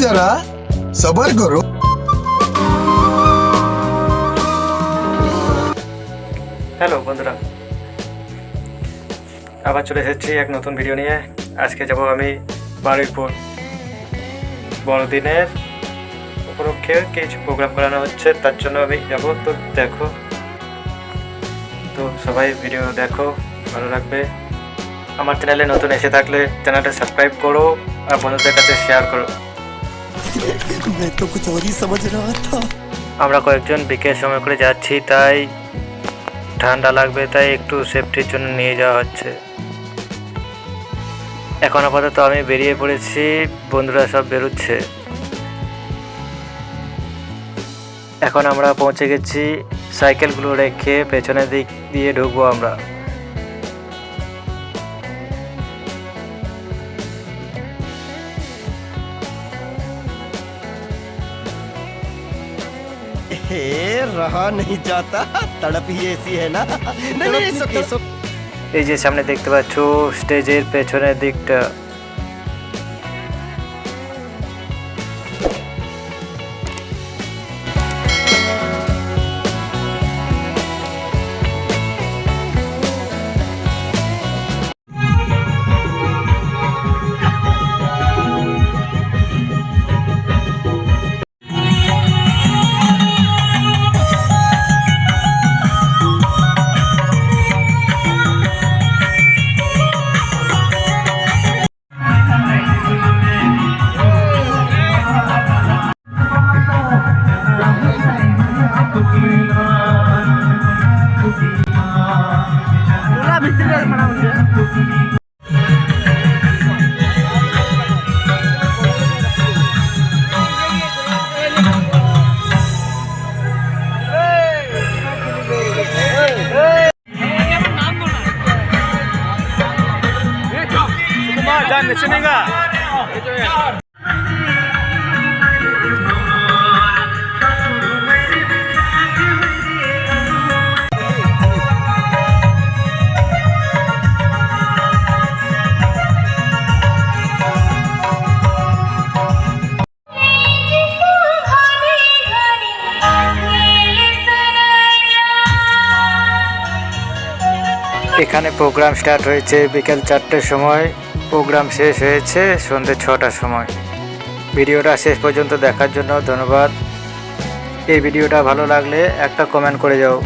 जरा सबर करो হ্যালো বন্ধুরা আবার চলে এসেছি এক নতুন ভিডিও নিয়ে আজকে যাব আমি বারুইপুর বড়দিনের উপলক্ষে কিছু প্রোগ্রাম করানো হচ্ছে তার জন্য আমি যাব তো দেখো তো সবাই ভিডিও দেখো ভালো লাগবে আমার চ্যানেলে নতুন এসে থাকলে চ্যানেলটা সাবস্ক্রাইব করো আর বন্ধুদের কাছে শেয়ার করো मैं तो कुछ और ही समझ रहा था আমরা কয়েকজন বিকেল সময় করে যাচ্ছি তাই ঠান্ডা লাগবে তাই একটু সেফটির জন্য নিয়ে যাওয়া হচ্ছে এখন আপাতত আমি বেরিয়ে পড়েছি বন্ধুরা সব বেরোচ্ছে এখন আমরা পৌঁছে গেছি সাইকেলগুলো রেখে পেছনের দিক দিয়ে ঢুকবো আমরা हे रहा नहीं जाता तड़प ही ऐसी है ना नहीं नहीं it's okay, it's okay. এই যে সামনে দেখতে পাচ্ছ স্টেজের পেছনের দিকটা Jangan, sini enggak? এখানে প্রোগ্রাম স্টার্ট হয়েছে বিকেল চারটের সময়। প্রোগ্রাম শেষ হয়েছে সন্ধ্যে ছটার সময়। ভিডিওটা শেষ পর্যন্ত দেখার জন্য ধন্যবাদ। এই ভিডিওটা ভালো লাগলে একটা কমেন্ট করে যাও।